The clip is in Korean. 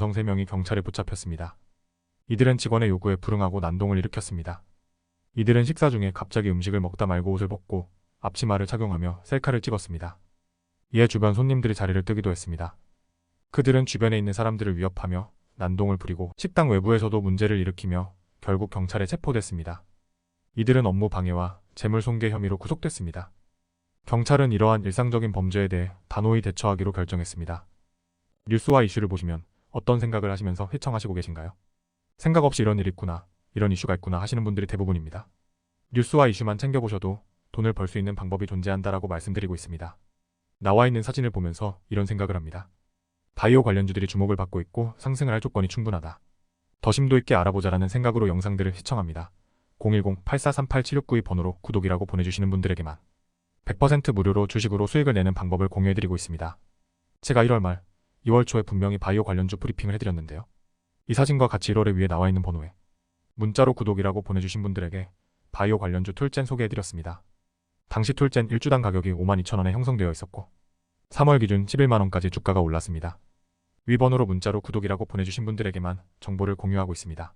남성 3명이 경찰에 붙잡혔습니다. 이들은 직원의 요구에 불응하고 난동을 일으켰습니다. 이들은 식사 중에 갑자기 음식을 먹다 말고 옷을 벗고 앞치마를 착용하며 셀카를 찍었습니다. 이에 주변 손님들이 자리를 뜨기도 했습니다. 그들은 주변에 있는 사람들을 위협하며 난동을 부리고 식당 외부에서도 문제를 일으키며 결국 경찰에 체포됐습니다. 이들은 업무 방해와 재물 손괴 혐의로 구속됐습니다. 경찰은 이러한 일상적인 범죄에 대해 단호히 대처하기로 결정했습니다. 뉴스와 이슈를 보시면 어떤 생각을 하시면서 시청하시고 계신가요? 생각 없이 이런 일이 있구나, 이런 이슈가 있구나 하시는 분들이 대부분입니다. 뉴스와 이슈만 챙겨보셔도 돈을 벌 수 있는 방법이 존재한다라고 말씀드리고 있습니다. 나와 있는 사진을 보면서 이런 생각을 합니다. 바이오 관련주들이 주목을 받고 있고 상승을 할 조건이 충분하다. 더 심도 있게 알아보자라는 생각으로 영상들을 시청합니다. 010-8438-7692 번호로 구독이라고 보내주시는 분들에게만 100% 무료로 주식으로 수익을 내는 방법을 공유해드리고 있습니다. 제가 1월 말, 2월 초에 분명히 바이오 관련주 브리핑을 해드렸는데요. 이 사진과 같이 1월에 위에 나와 있는 번호에 문자로 구독이라고 보내주신 분들에게 바이오 관련주 툴젠 소개해드렸습니다. 당시 툴젠 1주당 가격이 52,000원에 형성되어 있었고 3월 기준 11만원까지 주가가 올랐습니다. 위 번호로 문자로 구독이라고 보내주신 분들에게만 정보를 공유하고 있습니다.